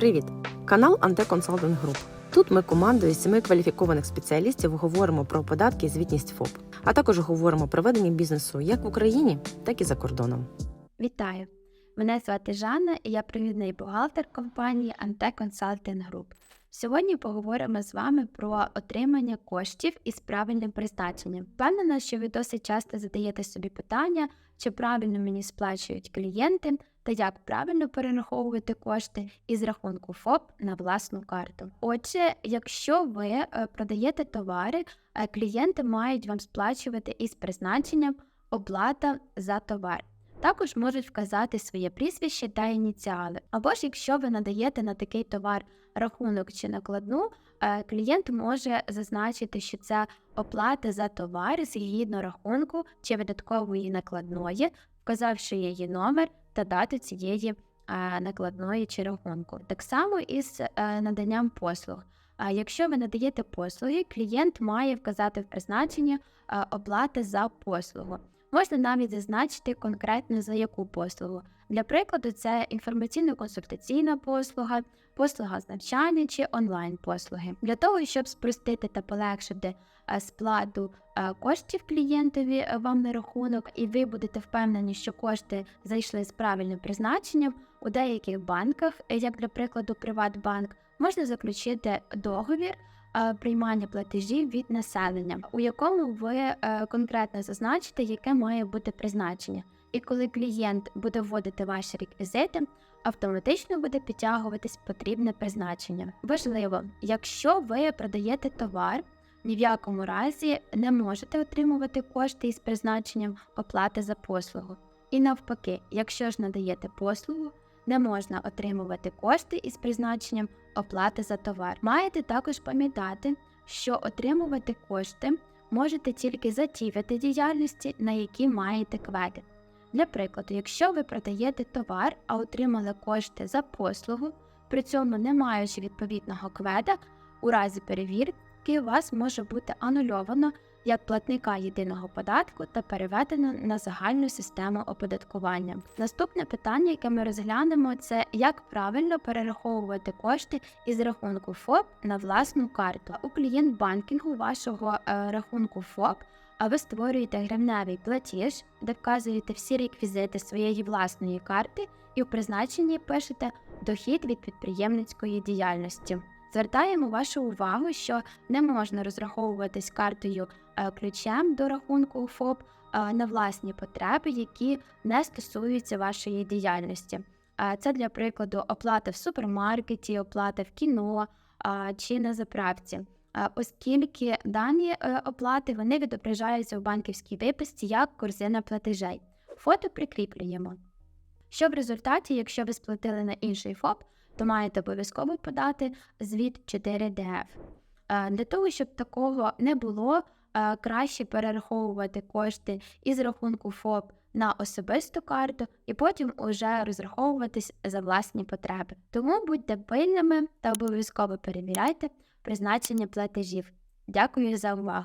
Привіт! Канал Анте Консалтинг Груп. Тут ми командою з семи кваліфікованих спеціалістів говоримо про податки і звітність ФОП, а також говоримо про ведення бізнесу як в Україні, так і за кордоном. Вітаю! Мене звати Жанна і я провідний бухгалтер компанії Ante Consulting Group. Сьогодні поговоримо з вами про отримання коштів із правильним призначенням. Впевнена, що ви досить часто задаєте собі питання, чи правильно мені сплачують клієнти та як правильно перераховувати кошти із рахунку ФОП на власну карту. Отже, якщо ви е, продаєте товари, е, клієнти мають вам сплачувати із призначенням оплата за товар. Також можуть вказати своє прізвище та ініціали. Або ж якщо ви надаєте на такий товар рахунок чи накладну, е, клієнт може зазначити, що це оплата за товар згідно рахунку чи видаткової накладної, вказавши її номер та дату цієї накладної чи рахунку. Так само і з е, наданням послуг. А якщо ви надаєте послуги, клієнт має вказати в призначенні оплати за послугу. Можна навіть зазначити конкретно за яку послугу. Для прикладу, це інформаційно-консультаційна послуга, послуга з навчання чи онлайн-послуги. Для того, щоб спростити та полегшити е, сплату е, коштів клієнтові е, вам на рахунок, і ви будете впевнені, що кошти зайшли з правильним призначенням, у деяких банках, як для прикладу, Приватбанк, можна заключити договір приймання платежів від населення, у якому ви е, конкретно зазначите, яке має бути призначення. І коли клієнт буде вводити ваші реквізити, автоматично буде підтягуватись потрібне призначення. Важливо, якщо ви продаєте товар, ні в якому разі не можете отримувати кошти із призначенням оплати за послугу. І навпаки, якщо ж надаєте послугу, не можна отримувати кошти із призначенням оплати за товар. Маєте також пам'ятати, що отримувати кошти можете тільки за ті види діяльності, на які маєте кведи. Для прикладу, якщо ви продаєте товар, а отримали кошти за послугу, при цьому не маючи відповідного кведа, у разі перевірки вас може бути анульовано як платника єдиного податку та переведено на загальну систему оподаткування. Наступне питання, яке ми розглянемо, це як правильно перераховувати кошти із рахунку ФОП на власну карту. У клієнт банкінгу вашого е, рахунку ФОП. А ви створюєте гривневий платіж, де вказуєте всі реквізити своєї власної карти, і у призначенні пишете дохід від підприємницької діяльності. Звертаємо вашу увагу, що не можна розраховуватись картою е, ключем до рахунку ФОП е, на власні потреби, які не стосуються вашої діяльності. Е, Це для прикладу оплата в супермаркеті, оплата в кіно чи на заправці. Оскільки дані оплати вони відображаються у банківській виписці як корзина платежей. Фото прикріплюємо. Що в результаті, якщо ви сплатили на інший ФОП, то маєте обов'язково подати звіт 4DF. Е, Для того, щоб такого не було, е, краще перераховувати кошти із рахунку ФОП на особисту карту і потім уже розраховуватись за власні потреби. Тому будьте пильними та обов'язково перевіряйте призначення платежів. Дякую за увагу!